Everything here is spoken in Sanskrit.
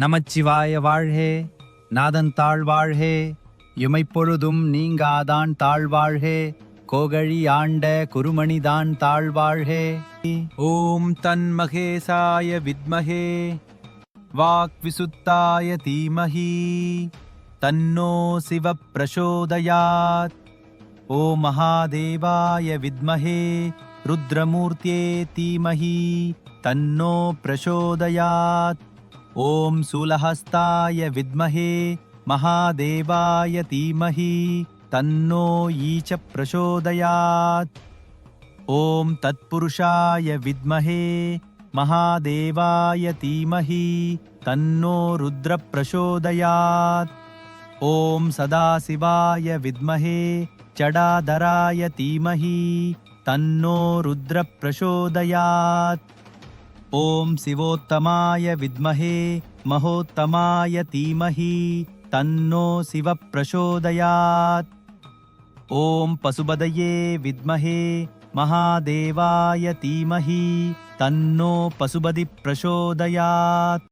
நமச்சிவாய வாழ்கே. நாதன் தாழ்வாழ்கே இமைப்பொழுதும் நீங்காதான் தாழ்வாழ்கே கோகழி ஆண்ட குருமணிதான் தாழ்வாழ்கே ஓம் தன் மகேசாய வித்மகே. வாக் விசுத்தாய தீமஹி தன்னோ சிவ பிரசோதயாத் ஓ மகாதேவாய வித்மஹே ருத்ரமூர்த்தியே தீமஹி தன்னோ பிரசோதயாத். ॐ शूलहस्ताय विद्महे महादेवाय धीमहि तन्नो ईचप्रचोदयात् ॐ तत्पुरुषाय विद्महे महादेवाय धीमहि तन्नो रुद्रप्रचोदयात् ॐ सदाशिवाय विद्महे चडादराय धीमहि तन्नो रुद्रप्रचोदयात् ॐ शिवोत्तमाय विद्महे महोत्तमाय धीमहि तन्नो शिवप्रसोदयात् ॐ पशुपदये विद्महे महादेवाय धीमहि तन्नो पशुपदिप्रचोदयात्